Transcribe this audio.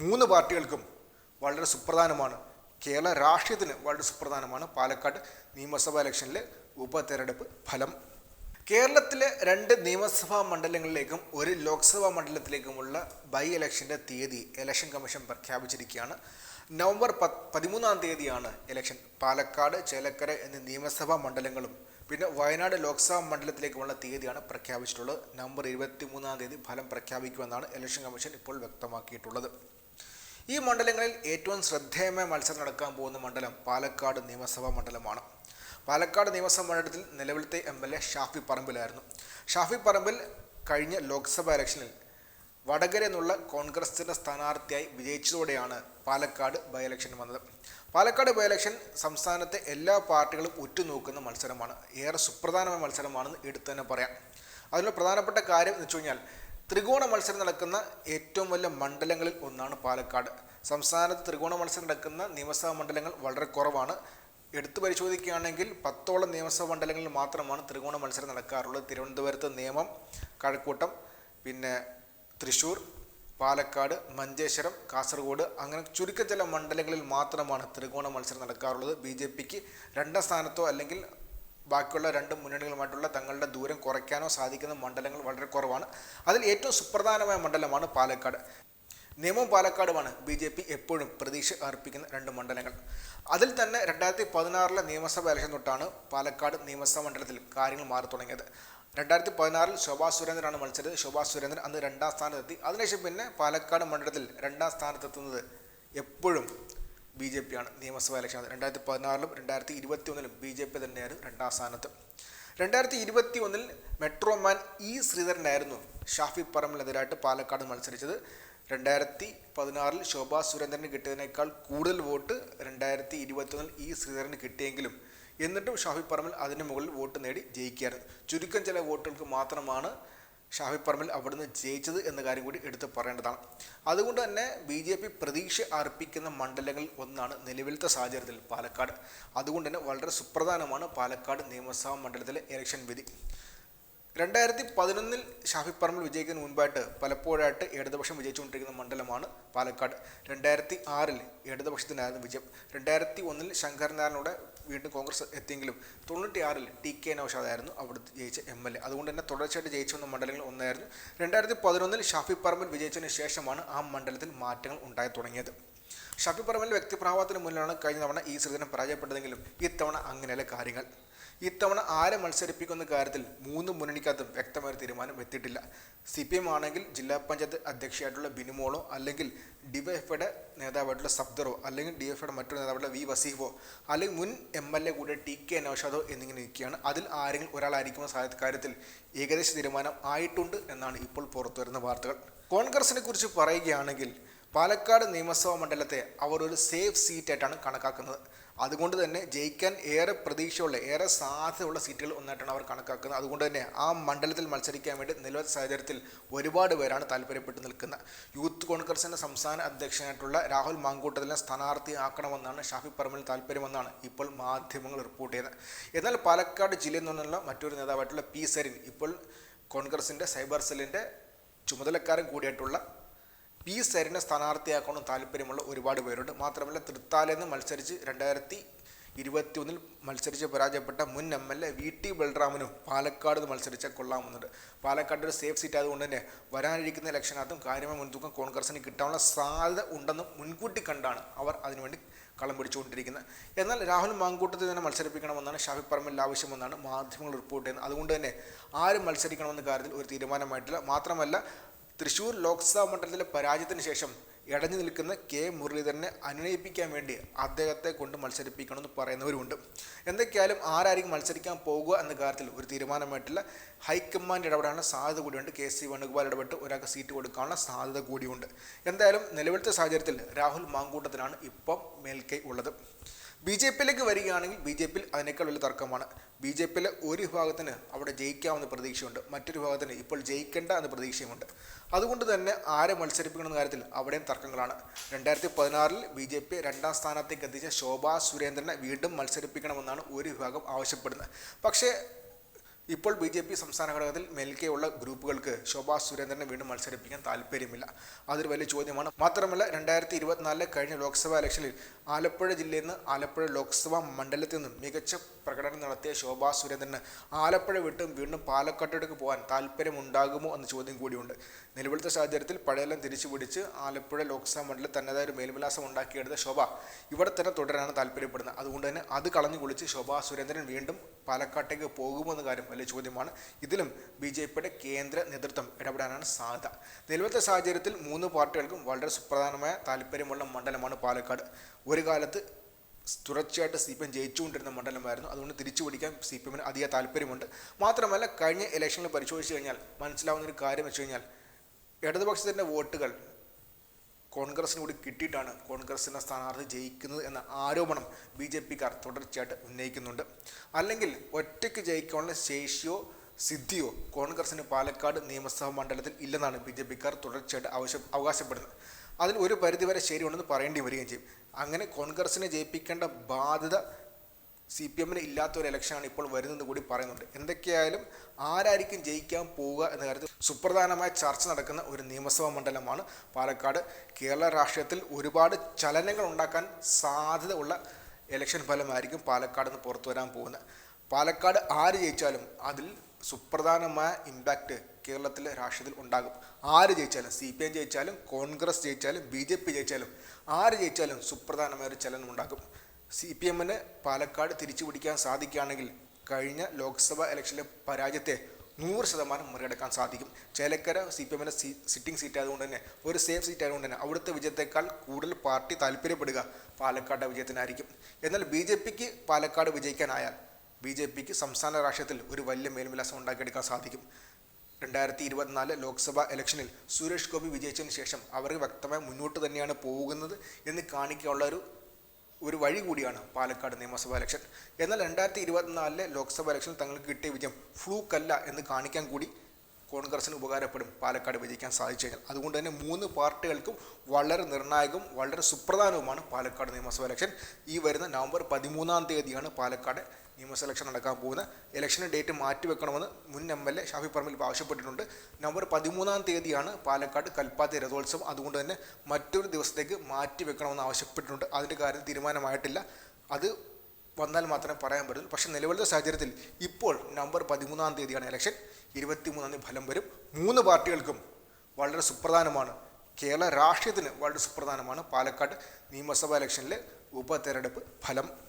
മൂന്ന് പാർട്ടികൾക്കും വളരെ സുപ്രധാനമാണ്. കേരള രാഷ്ട്രീയത്തിന് വളരെ സുപ്രധാനമാണ്. പാലക്കാട് നിയമസഭാ ഇലക്ഷനിലെ ഉപതെരഞ്ഞെടുപ്പ് ഫലം. കേരളത്തിലെ രണ്ട് നിയമസഭാ മണ്ഡലങ്ങളിലേക്കും ഒരു ലോക്സഭാ മണ്ഡലത്തിലേക്കുമുള്ള ബൈ ഇലക്ഷന്റെ തീയതി ഇലക്ഷൻ കമ്മീഷൻ പ്രഖ്യാപിച്ചിരിക്കുകയാണ്. നവംബർ പത്ത് പതിമൂന്നാം തീയതിയാണ് ഇലക്ഷൻ. പാലക്കാട് ചേലക്കര എന്നീ നിയമസഭാ മണ്ഡലങ്ങളും പിന്നെ വയനാട് ലോക്സഭാ മണ്ഡലത്തിലേക്കുമുള്ള തീയതിയാണ് പ്രഖ്യാപിച്ചിട്ടുള്ളത്. നവംബർ ഇരുപത്തി മൂന്നാം തീയതി ഫലം പ്രഖ്യാപിക്കുമെന്നാണ് ഇലക്ഷൻ കമ്മീഷൻ ഇപ്പോൾ വ്യക്തമാക്കിയിട്ടുള്ളത്. ഈ മണ്ഡലങ്ങളിൽ ഏറ്റവും ശ്രദ്ധേയമായ മത്സരം നടക്കാൻ പോകുന്ന മണ്ഡലം പാലക്കാട് നിയമസഭാ മണ്ഡലമാണ്. പാലക്കാട് നിയമസഭാ മണ്ഡലത്തിൽ നിലവിലത്തെ എം എൽ എ ഷാഫി പറമ്പിലായിരുന്നു. ഷാഫി പറമ്പിൽ കഴിഞ്ഞ ലോക്സഭാ ഇലക്ഷനിൽ വടകര എന്നുള്ള കോൺഗ്രസിന്റെ സ്ഥാനാർത്ഥിയായി വിജയിച്ചതോടെയാണ് പാലക്കാട് ബൈ ഇലക്ഷൻ വന്നത്. പാലക്കാട് ബൈ ഇലക്ഷൻ സംസ്ഥാനത്തെ എല്ലാ പാർട്ടികളും ഉറ്റുനോക്കുന്ന മത്സരമാണ്. ഏറെ സുപ്രധാനമായ മത്സരമാണെന്ന് എടുത്തു തന്നെ പറയാം. അതിനുള്ള പ്രധാനപ്പെട്ട കാര്യം എന്ന് വെച്ച് കഴിഞ്ഞാൽ ത്രികോണ മത്സരം നടക്കുന്ന ഏറ്റവും വലിയ മണ്ഡലങ്ങളിൽ ഒന്നാണ് പാലക്കാട്. സംസ്ഥാനത്ത് ത്രികോണ മത്സരം നടക്കുന്ന നിയമസഭാ മണ്ഡലങ്ങൾ വളരെ കുറവാണ്. എടുത്തു പരിശോധിക്കുകയാണെങ്കിൽ പത്തോളം നിയമസഭാ മണ്ഡലങ്ങളിൽ മാത്രമാണ് ത്രികോണ മത്സരം നടക്കാറുള്ളത്. തിരുവനന്തപുരത്ത് നിയമം കഴക്കൂട്ടം പിന്നെ തൃശ്ശൂർ പാലക്കാട് മഞ്ചേശ്വരം കാസർഗോഡ് അങ്ങനെ ചുരുക്കം ചില മണ്ഡലങ്ങളിൽ മാത്രമാണ് ത്രികോണ മത്സരം നടക്കാറുള്ളത്. ബി ജെ പിക്ക് രണ്ടാം സ്ഥാനത്തോ അല്ലെങ്കിൽ ബാക്കിയുള്ള രണ്ട് മുന്നണികളുമായിട്ടുള്ള തങ്ങളുടെ ദൂരം കുറയ്ക്കാനോ സാധിക്കുന്ന മണ്ഡലങ്ങൾ വളരെ കുറവാണ്. അതിൽ ഏറ്റവും സുപ്രധാനമായ മണ്ഡലമാണ് പാലക്കാട്. നിയമവും പാലക്കാടുമാണ് ബി ജെ പി എപ്പോഴും പ്രതീക്ഷ അർപ്പിക്കുന്ന രണ്ട് മണ്ഡലങ്ങൾ. അതിൽ തന്നെ രണ്ടായിരത്തി പതിനാറിലെ നിയമസഭാ ഇലക്ഷൻ തൊട്ടാണ് പാലക്കാട് നിയമസഭാ മണ്ഡലത്തിൽ കാര്യങ്ങൾ മാറി തുടങ്ങിയത്. രണ്ടായിരത്തി പതിനാറിൽ ശോഭാ സുരേന്ദ്രനാണ് മത്സരിച്ചത്. ശോഭാ സുരേന്ദ്രൻ അന്ന് രണ്ടാം സ്ഥാനത്തെത്തി. അതിനുശേഷം പിന്നെ പാലക്കാട് മണ്ഡലത്തിൽ രണ്ടാം സ്ഥാനത്തെത്തുന്നത് എപ്പോഴും ബി ജെ പി ആണ് നിയമസഭാ ഇലക്ഷൻ രണ്ടായിരത്തി പതിനാറിലും രണ്ടായിരത്തി ഇരുപത്തി ഒന്നിലും ബി ജെ പി തന്നെയായിരുന്നു രണ്ടാം സ്ഥാനത്ത്. രണ്ടായിരത്തി ഇരുപത്തി ഒന്നിൽ മെട്രോമാൻ ഇ ശ്രീധരനായിരുന്നു ഷാഫി പറമ്പിനെതിരായിട്ട് പാലക്കാട് മത്സരിച്ചത്. രണ്ടായിരത്തി പതിനാറിൽ ശോഭാ സുരേന്ദ്രന് കിട്ടിയതിനേക്കാൾ കൂടുതൽ വോട്ട് രണ്ടായിരത്തി ഇരുപത്തൊന്നിൽ ഇ ശ്രീധരന് കിട്ടിയെങ്കിലും എന്നിട്ടും ഷാഫി പറമ്പിൽ അതിന് മുകളിൽ വോട്ട് നേടി ജയിക്കുകയായിരുന്നു ചുരുക്കം ചില വോട്ടുകൾക്ക് മാത്രമാണ് ഷാഫി പറമ്പിൽ അവിടുന്ന് ജയിച്ചത് എന്ന കാര്യം കൂടി എടുത്തു പറയേണ്ടതാണ്. അതുകൊണ്ട് തന്നെ ബി ജെ പി പ്രതീക്ഷ അർപ്പിക്കുന്ന മണ്ഡലങ്ങളിൽ ഒന്നാണ് നിലവിലത്തെ സാഹചര്യത്തിൽ പാലക്കാട്. അതുകൊണ്ട് തന്നെ വളരെ സുപ്രധാനമാണ് പാലക്കാട് നിയമസഭാ മണ്ഡലത്തിലെ ഇലക്ഷൻ വിധി. രണ്ടായിരത്തി പതിനൊന്നിൽ ഷാഫി പറമ്പിൽ വിജയിക്കുന്നതിന് മുൻപായിട്ട് പലപ്പോഴായിട്ട് ഇടതുപക്ഷം വിജയിച്ചുകൊണ്ടിരിക്കുന്ന മണ്ഡലമാണ് പാലക്കാട്. രണ്ടായിരത്തി ആറിൽ ഇടതുപക്ഷത്തിനായിരുന്നു വിജയം. രണ്ടായിരത്തി ഒന്നിൽ ശങ്കരനാരായണോടെ വീണ്ടും കോൺഗ്രസ് എത്തിയെങ്കിലും തൊണ്ണൂറ്റിയാറിൽ ടി കെ നൌഷാദായിരുന്നു അവിടുത്തെ ജയിച്ച എം എൽ എ. അതുകൊണ്ട് തന്നെ തുടർച്ചയായിട്ട് ജയിച്ചു വന്ന മണ്ഡലങ്ങളിൽ ഒന്നായിരുന്നു. രണ്ടായിരത്തി പതിനൊന്നിൽ ഷാഫി പറമ്പിൽ വിജയിച്ചതിന് ശേഷമാണ് ആ മണ്ഡലത്തിൽ മാറ്റങ്ങൾ ഉണ്ടായി തുടങ്ങിയത്. ഷാഫി പറമ്പിൽ വ്യക്തിപ്രഭാവത്തിന് മുന്നിലാണ് കഴിഞ്ഞ തവണ ഈ ശ്രീധരൻ പരാജയപ്പെട്ടതെങ്കിലും ഇത്തവണ അങ്ങനെയല്ല കാര്യങ്ങൾ. ഇത്തവണ ആരെ മത്സരിപ്പിക്കുന്ന കാര്യത്തിൽ മൂന്ന് മുന്നണിക്കകത്തും വ്യക്തമായ തീരുമാനം എത്തിയിട്ടില്ല. സി പി എം ആണെങ്കിൽ ജില്ലാ പഞ്ചായത്ത് അധ്യക്ഷയായിട്ടുള്ള ബിനുമോളോ അല്ലെങ്കിൽ ഡിവൈഎഫ്ഐയുടെ നേതാവായിട്ടുള്ള സബ്ദറോ അല്ലെങ്കിൽ ഡിവൈഎഫ്ഐയുടെ മറ്റൊരു നേതാവായിട്ടുള്ള വി വസീഫോ അല്ലെങ്കിൽ മുൻ എം എൽ എ കൂടെ ടി കെ നൌഷാദോ എന്നിങ്ങനെ ഇരിക്കുകയാണ്. അതിൽ ആരെങ്കിലും ഒരാളായിരിക്കുമെന്ന സാധ്യത കാര്യത്തിൽ ഏകദേശ തീരുമാനം ആയിട്ടുണ്ട് എന്നാണ് ഇപ്പോൾ പുറത്തു വരുന്ന വാർത്തകൾ. കോൺഗ്രസിനെ കുറിച്ച് പറയുകയാണെങ്കിൽ പാലക്കാട് നിയമസഭാ മണ്ഡലത്തെ അവർ ഒരു സേഫ് സീറ്റായിട്ടാണ് കണക്കാക്കുന്നത്. അതുകൊണ്ട് തന്നെ ജയിക്കാൻ ഏറെ പ്രതീക്ഷയുള്ള ഏറെ സാധ്യതയുള്ള സീറ്റുകൾ ഒന്നായിട്ടാണ് അവർ കണക്കാക്കുന്നത്. അതുകൊണ്ട് തന്നെ ആ മണ്ഡലത്തിൽ മത്സരിക്കാൻ വേണ്ടി നിലവിലെ സാഹചര്യത്തിൽ ഒരുപാട് പേരാണ് താല്പര്യപ്പെട്ട് നിൽക്കുന്നത്. യൂത്ത് കോൺഗ്രസിന്റെ സംസ്ഥാന അധ്യക്ഷനായിട്ടുള്ള രാഹുൽ മാങ്കൂട്ടത്തിനെ സ്ഥാനാർത്ഥി ആക്കണമെന്നാണ് ഷാഫി പറമ്പിൽ താല്പര്യമെന്നാണ് ഇപ്പോൾ മാധ്യമങ്ങൾ റിപ്പോർട്ട് ചെയ്യുന്നത് എന്നാൽ പാലക്കാട് ജില്ലയിൽ നിന്നുള്ള മറ്റൊരു നേതാവായിട്ടുള്ള പി സരിൻ ഇപ്പോൾ കോൺഗ്രസിന്റെ സൈബർ സെല്ലിന്റെ ചുമതലക്കാരൻ കൂടിയായിട്ടുള്ള പി സരിനെ സ്ഥാനാർത്ഥിയാക്കണം താല്പര്യമുള്ള ഒരുപാട് പേരുണ്ട്. മാത്രമല്ല തൃത്താലയിൽ നിന്ന് മത്സരിച്ച് രണ്ടായിരത്തി ഇരുപത്തി ഒന്നിൽ മത്സരിച്ച് പരാജയപ്പെട്ട മുൻ M L A V T ബൽറാമിനും Palakkad മത്സരിച്ച കൊള്ളാമെന്നുണ്ട്. പാലക്കാട് ഒരു സേഫ് സീറ്റ് ആയതുകൊണ്ട് തന്നെ വരാനിരിക്കുന്ന ഇലക്ഷനകത്തും കാര്യമായ മുൻതൂക്കം കോൺഗ്രസിന് കിട്ടാനുള്ള സാധ്യത ഉണ്ടെന്ന് മുൻകൂട്ടി കണ്ടാണ് അവർ അതിനുവേണ്ടി കളം പിടിച്ചുകൊണ്ടിരിക്കുന്നത്. എന്നാൽ രാഹുൽ മാങ്കൂട്ടത്തിൽ തന്നെ മത്സരിപ്പിക്കണമെന്നാണ് ഷാഫി പറമ്പിൽ ആവശ്യമെന്നാണ് മാധ്യമങ്ങൾ റിപ്പോർട്ട് ചെയ്യുന്നത്. അതുകൊണ്ട് തന്നെ ആരും മത്സരിക്കണമെന്ന കാര്യത്തിൽ ഒരു തീരുമാനമായിട്ടില്ല. മാത്രമല്ല തൃശൂർ ലോക്സഭാ മണ്ഡലത്തിലെ പരാജയത്തിന് ശേഷം ഇടഞ്ഞു നിൽക്കുന്ന കെ. മുരളീധരനെ അനുനയിപ്പിക്കാൻ വേണ്ടി അദ്ദേഹത്തെ കൊണ്ട് മത്സരിപ്പിക്കണമെന്ന് പറയുന്നവരുമുണ്ട്. എന്തൊക്കെയായാലും ആരായിരിക്കും മത്സരിക്കാൻ പോകുക എന്ന കാര്യത്തിൽ ഒരു തീരുമാനമായിട്ടില്ല. ഹൈക്കമാൻഡ് ഇടപെടാനുള്ള സാധ്യത കൂടിയുണ്ട്. കെ. സി. വേണുഗോപാൽ ഇടപെട്ട് ഒരാൾക്ക് സീറ്റ് കൊടുക്കാനുള്ള സാധ്യത കൂടിയുണ്ട്. എന്തായാലും നിലവിലത്തെ സാഹചര്യത്തിൽ രാഹുൽ മാങ്കൂട്ടത്തിനാണ് ഇപ്പം മേൽക്കൈ ഉള്ളത്. ബി ജെ പിയിലേക്ക് വരികയാണെങ്കിൽ ബി ജെ പിയിൽ അതിനേക്കാൾ വലിയ തർക്കമാണ്. ബി ജെ പിയിലെ ഒരു വിഭാഗത്തിന് അവിടെ ജയിക്കാമെന്ന പ്രതീക്ഷയുണ്ട്. മറ്റൊരു വിഭാഗത്തിന് ഇപ്പോൾ ജയിക്കേണ്ട എന്ന പ്രതീക്ഷയുമുണ്ട്. അതുകൊണ്ട് തന്നെ ആരെ മത്സരിപ്പിക്കണമെന്ന കാര്യത്തിൽ അവിടെയും തർക്കങ്ങളാണ്. രണ്ടായിരത്തി പതിനാറിൽ ബി ജെ പി രണ്ടാം സ്ഥാനത്തേക്ക് എത്തിച്ച ശോഭാ സുരേന്ദ്രനെ വീണ്ടും മത്സരിപ്പിക്കണമെന്നാണ് ഒരു വിഭാഗം ആവശ്യപ്പെടുന്നത്. പക്ഷേ ഇപ്പോൾ ബി ജെ പി സംസ്ഥാന ഘടകത്തിൽ മേൽക്കെയുള്ള ഗ്രൂപ്പുകൾക്ക് ശോഭാ സുരേന്ദ്രനെ വീണ്ടും മത്സരിപ്പിക്കാൻ താല്പര്യമില്ല. അതൊരു വലിയ ചോദ്യമാണ്. മാത്രമല്ല രണ്ടായിരത്തി ഇരുപത്തിനാലിലെ കഴിഞ്ഞ ലോക്സഭാ ഇലക്ഷനിൽ ആലപ്പുഴ ജില്ലയിൽ നിന്ന് ആലപ്പുഴ ലോക്സഭാ മണ്ഡലത്തിൽ നിന്നും മികച്ച പ്രകടനം നടത്തിയ ശോഭാ സുരേന്ദ്രന് ആലപ്പുഴ വിട്ടും വീണ്ടും പാലക്കാട്ടേക്ക് പോകാൻ താല്പര്യമുണ്ടാകുമോ എന്ന ചോദ്യം കൂടിയുണ്ട്. നിലവിലത്തെ സാഹചര്യത്തിൽ പഴയെല്ലാം തിരിച്ചു പിടിച്ച് ആലപ്പുഴ ലോക്സഭാ മണ്ഡലത്തിൽ തന്നതായ ഒരു മേൽവിലാസം ഉണ്ടാക്കിയെടുത്ത ശോഭ ഇവിടെ തന്നെ തുടരാനാണ് താല്പര്യപ്പെടുന്നത്. അതുകൊണ്ട് തന്നെ അത് കളഞ്ഞു കുളിച്ച് ശോഭാ സുരേന്ദ്രൻ വീണ്ടും പാലക്കാട്ടേക്ക് പോകുമോ എന്ന കാര്യം വലിയ ചോദ്യമാണ്. ഇതിലും ബി ജെ പിയുടെ കേന്ദ്ര നേതൃത്വം ഇടപെടാനാണ് സാധ്യത. നിലവിലത്തെ സാഹചര്യത്തിൽ മൂന്ന് പാർട്ടികൾക്കും വളരെ സുപ്രധാനമായ താല്പര്യമുള്ള മണ്ഡലമാണ് പാലക്കാട്. ഒരു കാലത്ത് തുടർച്ചയായിട്ട് സി പി എം ജയിച്ചുകൊണ്ടിരുന്ന മണ്ഡലമായിരുന്നു. അതുകൊണ്ട് തിരിച്ചു പിടിക്കാൻ സി പി എമ്മിന് അധിക താല്പര്യമുണ്ട്. മാത്രമല്ല കഴിഞ്ഞ ഇലക്ഷനിൽ പരിശോധിച്ച് കഴിഞ്ഞാൽ മനസ്സിലാവുന്ന ഒരു കാര്യം വെച്ച് കഴിഞ്ഞാൽ ഇടതുപക്ഷത്തിന്റെ വോട്ടുകൾ കോൺഗ്രസിന് കൂടി കിട്ടിയിട്ടാണ് കോൺഗ്രസിന്റെ സ്ഥാനാർത്ഥി ജയിക്കുന്നത് എന്ന ആരോപണം ബി ജെ പിക്കാർ തുടർച്ചയായിട്ട് ഉന്നയിക്കുന്നുണ്ട്. അല്ലെങ്കിൽ ഒറ്റയ്ക്ക് ജയിക്കാനുള്ള ശേഷിയോ സിദ്ധിയോ കോൺഗ്രസിന് പാലക്കാട് നിയമസഭാ മണ്ഡലത്തിൽ ഇല്ലെന്നാണ് ബി ജെ പിക്കാർ തുടർച്ചയായിട്ട് ആവശ്യം അവകാശപ്പെടുന്നത്. അതിൽ ഒരു പരിധിവരെ ശരിയുണ്ടെന്ന് പറയേണ്ടി വരികയും ചെയ്യും. അങ്ങനെ കോൺഗ്രസിനെ ജയിപ്പിക്കേണ്ട ബാധ്യത സി പി എമ്മിന് ഇല്ലാത്ത ഒരു ഇലക്ഷനാണ് ഇപ്പോൾ വരുന്നത് കൂടി പറയുന്നുണ്ട്. എന്തൊക്കെയായാലും ആരായിരിക്കും ജയിക്കാൻ പോവുക എന്ന കാര്യത്തിൽ സുപ്രധാനമായ ചർച്ച നടക്കുന്ന ഒരു നിയമസഭാ മണ്ഡലമാണ് പാലക്കാട്. കേരള രാഷ്ട്രീയത്തിൽ ഒരുപാട് ചലനങ്ങൾ ഉണ്ടാക്കാൻ സാധ്യത ഉള്ള ഇലക്ഷൻ ഫലമായിരിക്കും പാലക്കാട് നിന്ന് പുറത്തു വരാൻ പോകുന്നത്. പാലക്കാട് ആര് ജയിച്ചാലും അതിൽ സുപ്രധാനമായ ഇമ്പാക്റ്റ് കേരളത്തിലെ രാഷ്ട്രീയത്തിൽ ഉണ്ടാകും. ആര് ജയിച്ചാലും സി പി എം ജയിച്ചാലും കോൺഗ്രസ് ജയിച്ചാലും ബി ജെ പി ജയിച്ചാലും ആര് ജയിച്ചാലും സുപ്രധാനമായ ഒരു ചലനം ഉണ്ടാകും. സി പി എമ്മിന് പാലക്കാട് തിരിച്ചു പിടിക്കാൻ സാധിക്കുകയാണെങ്കിൽ കഴിഞ്ഞ ലോക്സഭാ ഇലക്ഷനിലെ പരാജയത്തെ നൂറ് ശതമാനം മറികടക്കാൻ സാധിക്കും. ചേലക്കര സി പി എമ്മിന്റെ സിറ്റിംഗ് സീറ്റ് ആയതുകൊണ്ട് തന്നെ ഒരു സേഫ് സീറ്റ് ആയതുകൊണ്ട് തന്നെ അവിടുത്തെ വിജയത്തെക്കാൾ കൂടുതൽ പാർട്ടി താല്പര്യപ്പെടുക പാലക്കാട് വിജയത്തിനായിരിക്കും. എന്നാൽ ബി ജെ പിക്ക് പാലക്കാട് വിജയിക്കാനായാൽ ബി ജെ പിക്ക് സംസ്ഥാന രാഷ്ട്രീയത്തിൽ ഒരു വലിയ മേൽവിലാസം ഉണ്ടാക്കിയെടുക്കാൻ സാധിക്കും. രണ്ടായിരത്തി ഇരുപത്തിനാല് ലോക്സഭാ ഇലക്ഷനിൽ സുരേഷ് ഗോപി വിജയിച്ചതിന് ശേഷം അവർ വ്യക്തമായി മുന്നോട്ട് തന്നെയാണ് പോകുന്നത് എന്ന് കാണിക്കാനുള്ള ഒരു ഒരു വഴി കൂടിയാണ് പാലക്കാട് നിയമസഭാ ഇലക്ഷൻ. എന്നാൽ രണ്ടായിരത്തി ഇരുപത്തിനാലിലെ ലോക്സഭാ ഇലക്ഷനിൽ തങ്ങൾക്ക് കിട്ടിയ വിജയം ഫ്ലൂക്കല്ല എന്ന് കാണിക്കാൻ കൂടി കോൺഗ്രസിന് ഉപകാരപ്പെടും പാലക്കാട് വിജയിക്കാൻ സാധിച്ചു കഴിഞ്ഞാൽ. അതുകൊണ്ട് തന്നെ മൂന്ന് പാർട്ടികൾക്കും വളരെ നിർണായകവും വളരെ സുപ്രധാനവുമാണ് പാലക്കാട് നിയമസഭാ ഇലക്ഷൻ. ഈ വരുന്ന നവംബർ പതിമൂന്നാം തീയതിയാണ് പാലക്കാട് നിയമസഭ ഇലക്ഷൻ നടക്കാൻ പോകുന്നത് ഇലക്ഷന് ഡേറ്റ് മാറ്റിവെക്കണമെന്ന് മുൻ M L A Shafi Parambil ആവശ്യപ്പെട്ടിട്ടുണ്ട്. നവംബർ പതിമൂന്നാം തീയതിയാണ് പാലക്കാട് കൽപ്പാത്തി രഥോത്സവം. അതുകൊണ്ട് തന്നെ മറ്റൊരു ദിവസത്തേക്ക് മാറ്റി മാറ്റിവെക്കണമെന്ന് ആവശ്യപ്പെട്ടിട്ടുണ്ട്. അതിന്റെ കാര്യം തീരുമാനമായിട്ടില്ല. അത് വന്നാൽ മാത്രമേ പറയാൻ പറ്റൂ പക്ഷേ നിലവിലത്തെ സാഹചര്യത്തിൽ ഇപ്പോൾ നവംബർ പതിമൂന്നാം തീയതിയാണ് ഇലക്ഷൻ ഇരുപത്തി മൂന്നാം തീയതി ഫലം വരും. മൂന്ന് പാർട്ടികൾക്കും വളരെ സുപ്രധാനമാണ്. കേരള രാഷ്ട്രീയത്തിന് വളരെ സുപ്രധാനമാണ് പാലക്കാട് നിയമസഭാ ഇലക്ഷനിലെ ഉപതെരഞ്ഞെടുപ്പ് ഫലം.